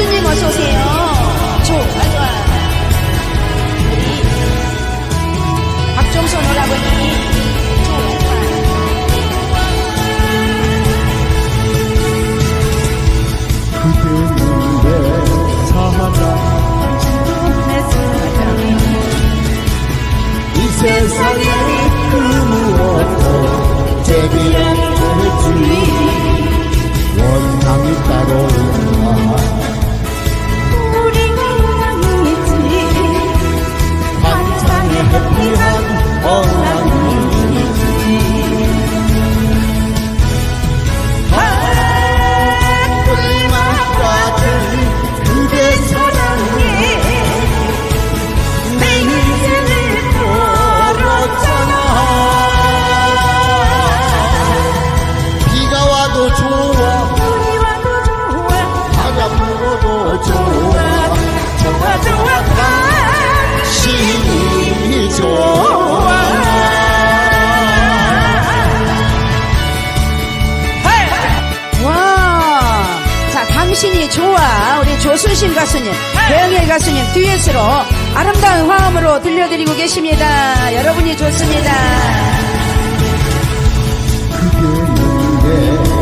어서 오세요. 좋아, 좋아. 우리 박종선 오라버니. 세상에 그 무엇도 제비랑 되지 좋아 우리 조순신 가수님, 네. 배영일 가수님 듀엣으로 아름다운 화음으로 들려드리고 계십니다. 여러분이 좋습니다. 그게